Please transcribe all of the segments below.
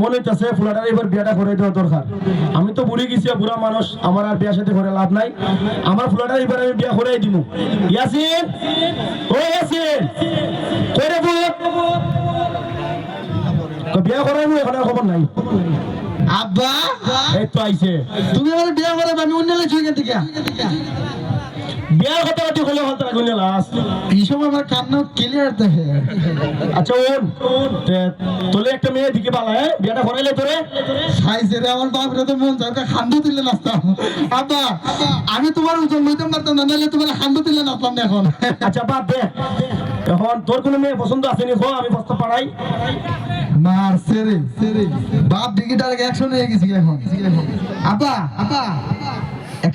মনে হইতেছে ফুলাটার এবার বিয়াটা করে দেওয়া দরকার। আমি তো বুড়ি গেছি বুড়া মানুষ আমার আর বিয়ার সাথে করে লাভ নাই। আমার ফুলাটার এবার আমি বিয়া করে দিব ইয়াসিন? ও ইয়াসিন? করে বিয়া করাইবো এখন খবর নাই। আব্বা? এই তো আইছে। তুমি আমার বিয়ে করে আমি অন্য এখান থেকে বিয়ার কথা রাখি হলে হল তারা গুনে লাস্ট এই সময় আমার কান্না ক্লিয়ার দেখে। আচ্ছা ওন তোলে একটা মেয়ে দিকে পালা হ্যাঁ? বিয়াটা করাইলে তোরে? সাইজে রে আমার বাপরে তো মন চাই খান্ডু তুললে নাচতাম। আব্বা আমি তোমার ওজন লইতাম পারতাম না নাহলে তোমার খান্ডু তুললে নাচতাম না এখন। আচ্ছা বাদ দে। এখন তোর কোনো মেয়ে পছন্দ আছে নি? খো আমি বস্তা পাড়াই। মার সেরে সেরে বাপ ডাইরেক্ট অ্যাকশন হয়ে গেছি এখন। আব্বা আব্বা।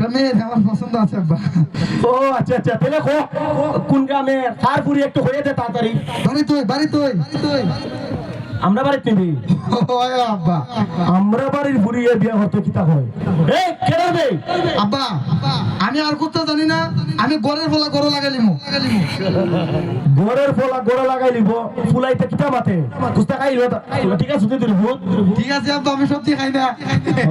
একটা মেয়ে আমার পছন্দ আছে আব্বা। ও আচ্ছা আচ্ছা তাহলে কোন গ্রামে তারপুরি একটু হয়ে দে তাড়াতাড়ি। বাড়ি তুই বাড়ি তুই তুই। আমরা নিবি ওই আব্বা। আমরা বাড়ির বুড়িয়ে বিয়ে হতো কিতা হয় এই কেডা বে আব্বা আমি আর কোথাও জানি না আমি গড়ের ফলা গড় লাগালিম গোড়ের ফলা গোড়া লাগাই লিব ফুলাইতে কিতা মাতে কুস্তা খাই ঠিক আছে সুতি দিল ঠিক আছে আব্বা আমি সবজি খাই না।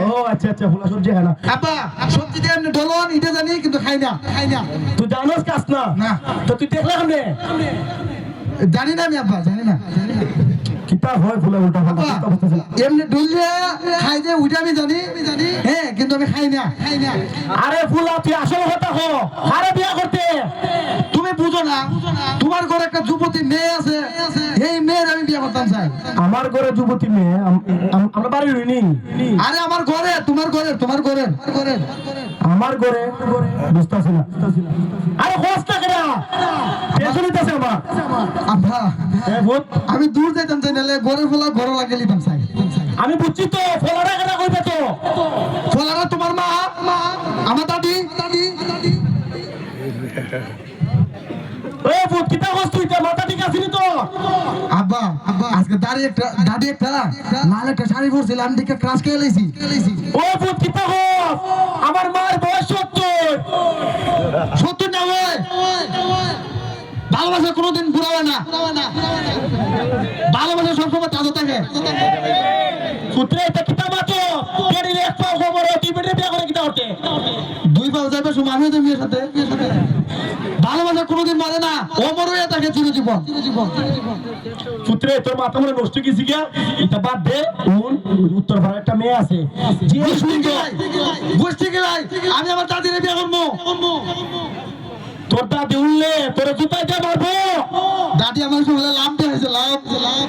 ও আচ্ছা আচ্ছা ফুলা সবজি খানা আব্বা সবজি দিয়ে এমনি ডলন এটা জানি কিন্তু খাই না। খাই না। তুই জানোস কাজ না? না। তো তুই দেখলে কেমনে জানি না আমি আব্বা জানি না জানি না। কিতা হয় ফুলা উল্টা। এমনি ডুললে খাই যে ওইটা আমি জানি। আমি জানি হ্যাঁ কিন্তু আমি খাই না। খাই না। আরে ফুলা তুই আসল কথা হো আরে বিয়া তোমার ঘরে একটা যুবতী মেয়ে আছে। এই মেয়ের আমি বিয়ে করতাম চাই আমার ঘরে যুবতী মেয়ে আম- আম- আমরা বাড়ি রইনি। আরে আমার ঘরে তোমার ঘরে তোমার ঘরে। ঘরে আমার ঘরে বুঝতেছি না। আরে হোস না কেনা আমার। আব্বা আমি দূর যাইতাম চাই নাহলে ঘরের ফলা ঘর লাগে লিতাম চাই আমি বুঝছি তো ফলাটা কেনা কইবে তো? ফলারা তোমার মা আমার দাদি দাদি। আজকে একটা একটা লাল একটা শাড়ি পরছিল আমি দেখে ক্রাশ খেয়ে ও কিতা হোস আমার মার বয়স সত্তর। সত্তর না ওই? ভালোবাসা কোনোদিন হয় না। ভালোবাসা সবসময় তাজা থাকে। পুত্রে এটা কিতা মাতো পেড়ি এক পাও খবর বেটে বিয়া করে কিতা করতে দুই যাবে সময় আমিও তো সাথে ভালোবাসা কোনোদিন মারে না অমর থাকে চিরজীবন। চিরজীবন পুত্রে তোর মাথা মনে নষ্ট গেছি গিয়া এটা বাদ দে উত্তর ভারত একটা মেয়ে আছে। গোষ্ঠী গেলাই আমি আমার দাদিরে বিয়ে করব। তোর দাদি উঠলে তোর জুতাই দিয়ে মারবো দাদি আমার সঙ্গে লাভ দিয়ে হয়েছে লাভ লাভ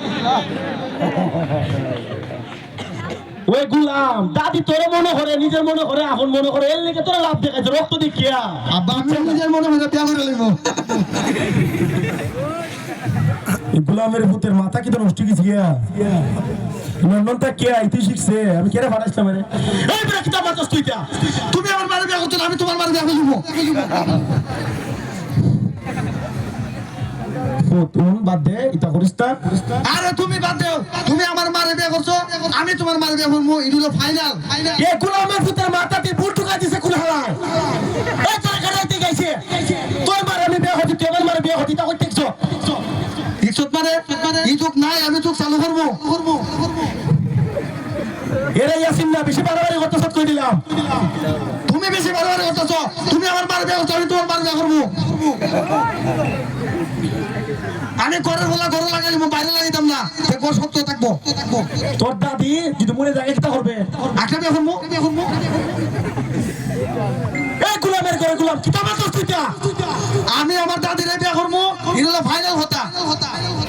ওই গুলাম। দাদি তোর মনে করে নিজের মনে করে এখন মনে করে এর লেগে তোরা লাভ দেখাইছে রক্ত দেখিয়া। আব্বা আমি নিজের মনে বিয়ে করে লইব। গুলামের ভূতের মাথা কি তো নষ্ট গেছি গিয়া? লন্ডনটা কে আইতি শিখছে। আমি কেরে ফাটাইছিলাম রে? এই বেটা মারছস তুই তুমি আমার বাড়ি বিয়ে করছ আমি তোমার বাড়ি বিয়ে করব উন বাদ দে ইতা করিস তা। আরে তুমি বাদ দেও তুমি আমার মারে বিয়ে করছ আমি তোমার মারে বিয়ে করব এটা হলো ফাইনাল এ গুলামের ভূতের মাথা দিয়ে বুট ঢুকাই দিছে কুল হালায় এই তোর কারাইতে গেছে? তোর মারে আমি বিয়ে হতি তোর মারে বিয়ে হতি তা দেখছ? ইজ্জত মানে যুগ নাই আমি যুগ চালু করব করব। এরে ইয়াসিন না, বেশি বাড়াবাড়ি করতে সব কই দিলাম? তুমি বেশি বাড়াবাড়ি করতেছো, তুমি আমার আমি তোমার আমি বলা বাইরে লাগাইতাম না সত্য থাকব। তোর দাদি যদি মনে জায়গায় কিতা করবে। করব বিয়ে করব এই গুলামের ঘরে গুলাম আমি আমার দাদির বিয়ে করব এটা ফাইনাল কথা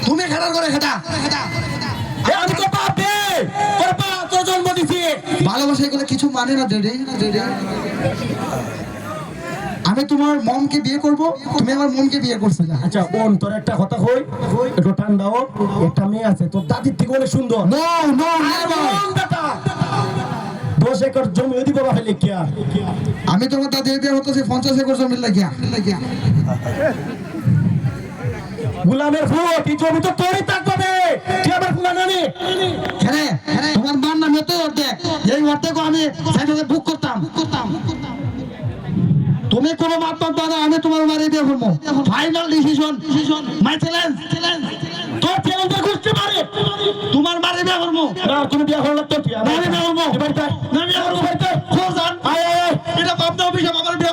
তুমি খেলার করে খেটা ভালোবাসা এগুলো কিছু মানে না ডেডে আমি তোমার মমকে বিয়ে করব তুমি আমার মমকে বিয়ে করছ। না আচ্ছা বোন তোর একটা কথা কই? একটু ঠান্ডা হোক একটা মেয়ে আছে তোর দাদির থেকে অনেক সুন্দর। নো নো বেটা! দশ একর জমি ওই দিব বাপে লিখিয়া। আমি তোমার দাদির বিয়ে হতেছি পঞ্চাশ একর জমি লাগিয়া লাগিয়া গুলামের ফুট এই জমি তো তোরই থাকবে তুই আমার ফুলা নানি হ্যাঁ তোমার মার নামে তো অর্ধেক। এই অর্ধেক আমি সাইডে বুক করতাম। করতাম তুমি কোনো মাপ পাব না আমি তোমার মারে বিয়ে করব final decision decision my challenge challenge তোর ছেলেদের গোষ্ঠী মারে তোমার মারে করব করব না আর কোনো বিয়া করার লাগতো কি না, আমি বিয়া আয়। না, আমি বিয়া করব। বাড়িতে আয়। আয় আয় আয়। এটা পাবনা অফিসে আমার বিয়া